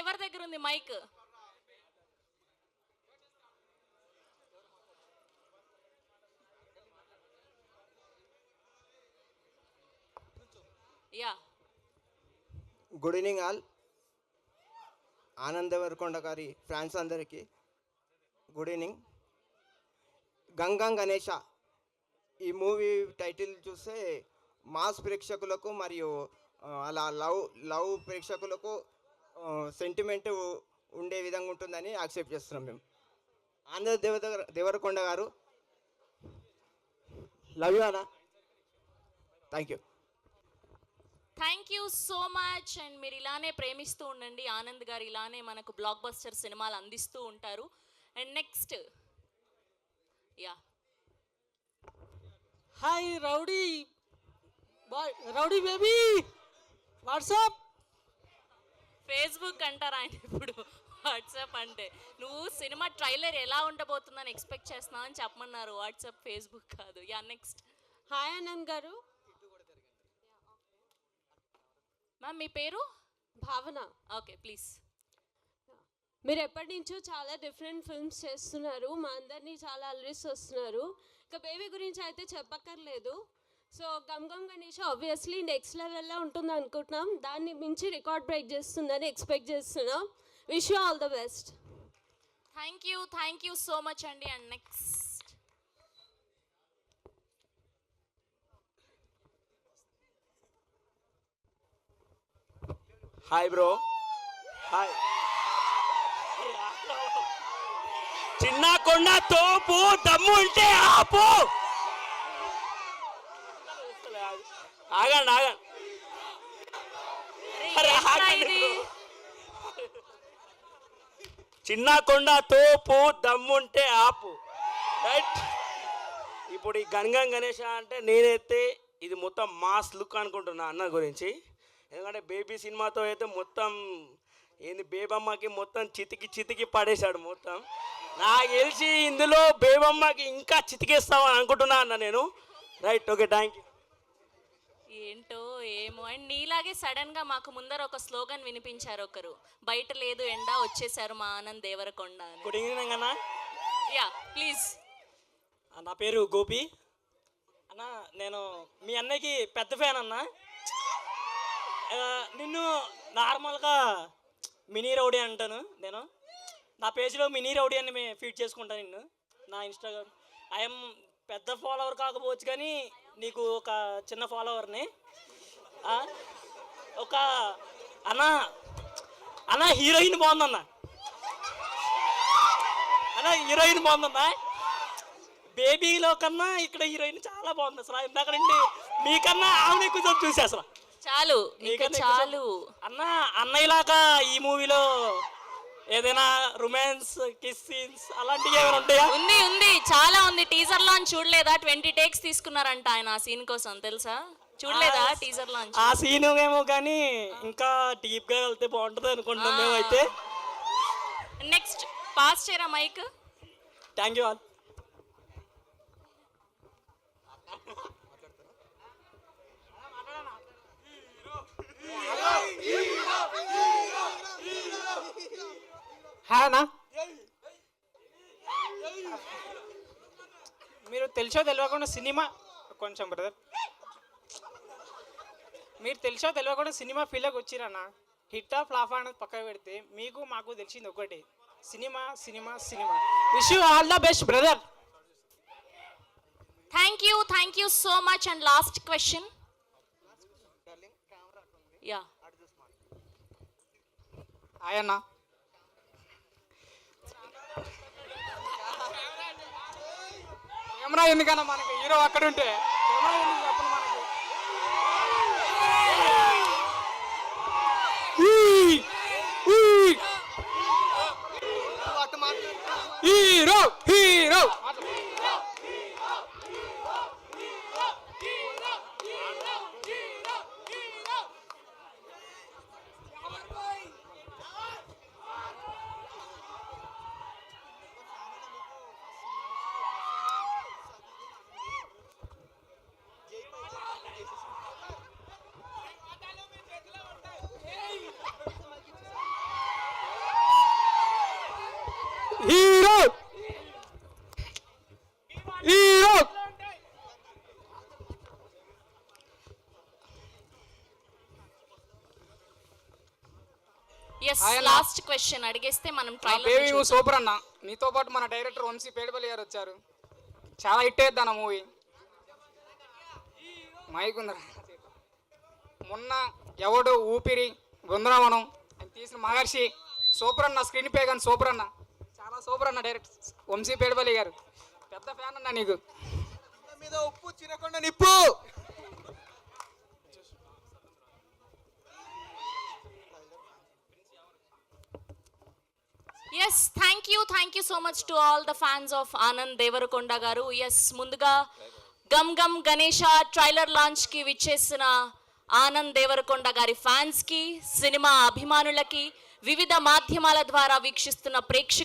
ఎవరి దగ్గర ఉంది mike? Yeah. Good evening all Ananda Deverakonda గారి ఫ్యాన్స్ అందరికీ గుడ్ ఈవినింగ్ గంగం గణేష ఈ మూవీ టైటిల్ చూస్తే మాస్ ప్రేక్షకులకు మరియు అలా లవ్ లవ్ ప్రేక్షకులకు సెంటిమెంట్ ఉండే విధంగా ఉంటుందని యాక్సెప్ట్ చేస్తున్నాం మేము. ఆనంద దేవ దేవరకొండ గారు లవ్ యూ అన్న. Thank you thank you so much and మీరు ఇలానే ప్రేమిస్తూ ఉండండి. ఆనంద్ గారు ఇలానే మనకు బ్లాక్ బస్టర్ సినిమాలు అందిస్తూ ఉంటారు. And next yeah hi rowdy boy rowdy baby WhatsApp Facebook అంటారు ఆయన ఇప్పుడు? వాట్సాప్ అంటే. నువ్వు సినిమా ట్రైలర్ ఎలా ఉండబోతుందని ఎక్స్పెక్ట్ చేస్తున్నావు అని చెప్పమన్నారు. వాట్సాప్ ఫేస్బుక్ కాదు. Yeah next. Hi Anand garu. Ma'am మీ పేరు? భావన. Okay please. మీరు ఎప్పటి నుంచో చాలా డిఫరెంట్ ఫిల్మ్స్ చేస్తున్నారు. మా అందరినీ చాలా అలరిస్ వస్తున్నారు. ఇక బేబీ గురించి అయితే చెప్పక్కర్లేదు. So Gam Gam Ganesh obviously next లెవెల్లో ఉంటుంది అనుకుంటున్నాం. దాన్ని మించి రికార్డ్ బ్రేక్ చేస్తుందని ఎక్స్పెక్ట్ చేస్తున్నాం. Wish you all the best thank you thank you so much అండి. And next hi bro hi చిన్న కొండ తోపు దమ్ము ఉంటే ఆపు. ఆగండి ఆగండి. చిన్న కొండ తోపు దమ్ముంటే ఆపు. రైట్ ఇప్పుడు ఈ గణగం గణేష అంటే నేనైతే ఇది మొత్తం మాస్ లుక్ అనుకుంటున్నా అన్న గురించి. ఎందుకంటే బేబీ సినిమాతో అయితే మొత్తం ఏంది బేబమ్మకి మొత్తం చితికి చితికి పడేశాడు మొత్తం. నాకు తెలిసి ఇందులో బేబమ్మకి ఇంకా చితికేస్తామని అనుకుంటున్నా అన్న నేను. రైట్ ఓకే థ్యాంక్ యూ ఏంటో ఏమో. అండ్ నీలాగే సడన్గా మాకు ముందర ఒక స్లోగన్ వినిపించారు ఒకరు. బయట లేదు ఎండ వచ్చేసారు మా ఆనంద్ దేవరకొండ అని. గుడ్ ఈవినింగ్ అన్న. Yeah please. నా పేరు గోపి. అన్న నేను మీ అన్నయ్యకి పెద్ద ఫ్యాన్ అన్న. నిన్ను నార్మల్గా మినీ రౌడీ అంటాను నేను. నా పేజ్లో మినీ రౌడీ అని ఫీడ్ చేసుకుంటాను నిన్ను. నా ఇన్స్టాగ్రామ్. ఐఎమ్ పెద్ద ఫాలోవర్ కాకపోవచ్చు కానీ నీకు ఒక చిన్న ఫాలోవర్ని ఒక అన్న అన్న హీరోయిన్ బాగుందన్న. అన్న హీరోయిన్ బాగుందన్నా. బేబీలో కన్నా ఇక్కడ హీరోయిన్ చాలా బాగుంది అసలు. ఇందాక నుండి మీకన్నా ఆమె ఎక్కువ చూసి అసలు చాలు చాలు. అన్న అన్నయ్యలాగా ఈ మూవీలో ఏదైనా రొమాన్స్ కిస్ సీన్స్ అలాంటివి ఏమైనా ఉంటాయా? ఉంది ఉంది. చాలా ఉంది. టీజర్ లాంచ్ చూడలేదా? ట్వంటీ టేక్స్ తీసుకున్నారంట ఆయన ఆ సీన్ కోసం తెలుసా? చూడలేదా టీజర్ లాంచ్ ఆ సీన్ ఏమో కానీ ఇంకా డీప్గా వెళ్తే బాగుంటుంది అనుకుంటున్నాం మేమైతే. నెక్స్ట్ పాస్ చేయరా mike thank you all hi అన్న మీరు తెలిసో తెలియకుండా సినిమా కొంచెం బ్రదర్ మీరు తెలిసో తెలియకుండా సినిమా ఫీల్డ్కి వచ్చిరన్న హిట్ ఆఫ్ ఫ్లాఫ్ అనేది పక్కన పెడితే మీకు మాకు తెలిసింది ఒకటి. Cinema cinema cinema. Wish you all the best brother thank you thank you so much and last question yeah hi camera ఎందుకన్నా మనకి? హీరో అక్కడ ఉంటే కెమెరా ఎందుకు చెప్పండి మనకి? Hero hero hero yes last question అడిగేస్తే మనం బేబీ నువ్వు సూపర్ అన్న. నీతో పాటు మన డైరెక్టర్ వంశీ పేడపల్లి గారు వచ్చారు. చాలా హిట్ అన్న మూవీ మైక్ ఉందరా. మొన్న ఎవడు ఊపిరి బృందావనం ఆయన తీసిన మహర్షి సూపర్ అన్న స్క్రీన్ పే కానీ సూపర్ అన్న. చాలా సూపర్ అన్న డైరెక్ట్ వంశీ పేడపల్లి గారు పెద్ద ఫ్యాన్ అన్న నీకు. మీద ఉప్పు చిరకొండ నిప్పు. Yes thank you thank you so much to all the fans of Anand Deverakonda garu yes ముందుగా గమ్ గమ్ గణేష ట్రైలర్ లాంచ్కి విచ్చేసిన ఆనంద్ దేవరకొండ గారి ఫ్యాన్స్కి సినిమా అభిమానులకి వివిధ మాధ్యమాల ద్వారా వీక్షిస్తున్న ప్రేక్షకు